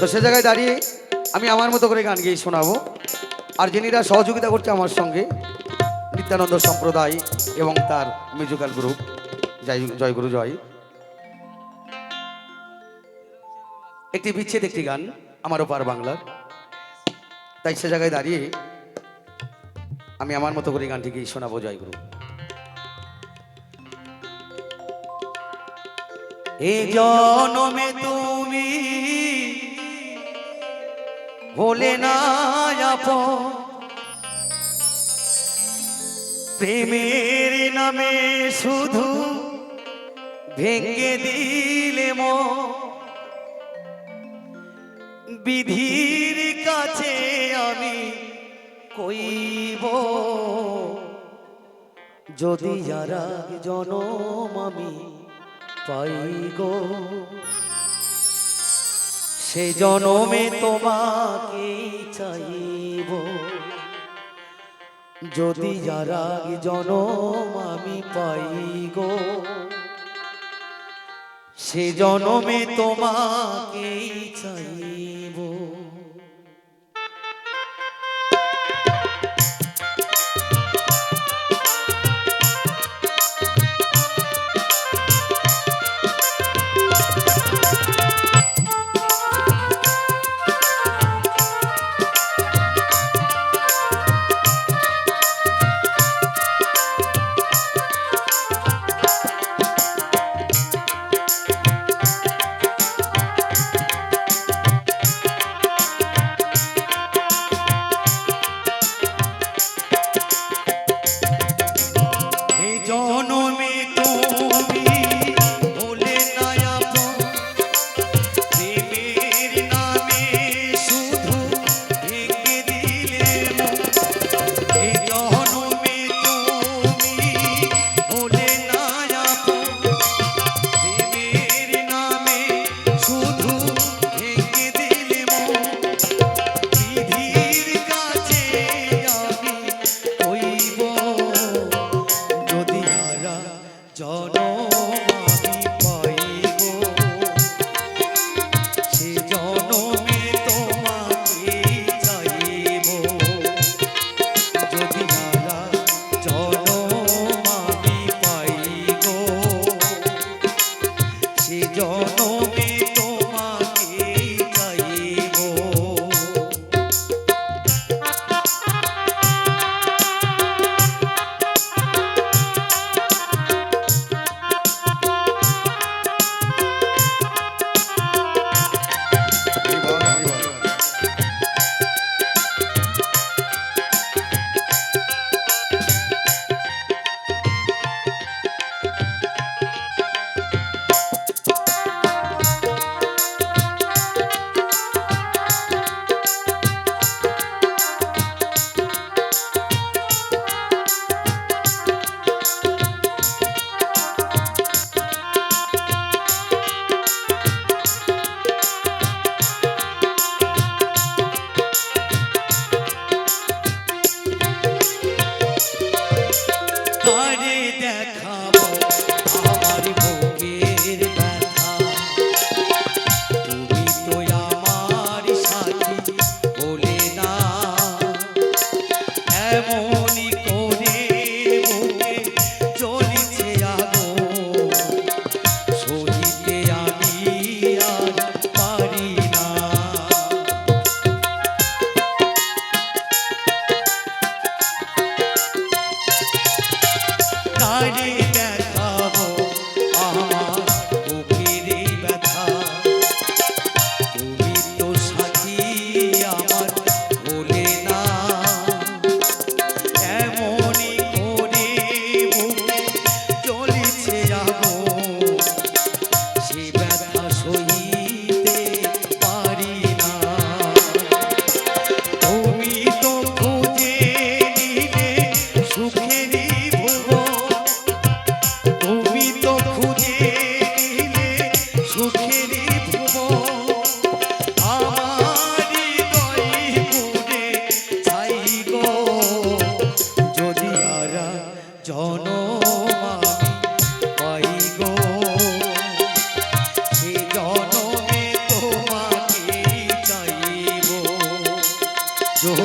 তো সে জায়গায় দাঁড়িয়ে আমি আমার মতো করে গান গিয়ে শোনাবো। আর যিনিরা সহযোগিতা করছে আমার সঙ্গে, নিত্যানন্দ সম্প্রদায় এবং তার মিউজিক্যাল গ্রুপ। জয় জয়গুরু জয় একটি বিচ্ছেদ একটি গান আমার ওপার বাংলার। তাই সে জায়গায় দাঁড়িয়ে আমি আমার মতো করে গানটি গিয়ে শোনাবো জয়গুরু এ জনমে তুমি হলে না। প্রেমের নামে শুধু ভেঙে দিলে মন বিধির কাছে আমি কইব, যদি যারা জনম আমি পাই গো সে জনমে তোমাকে চাইব। যদি যারা জনম আমি পাই গো সে জনমে তোমাকে চাইব। যদি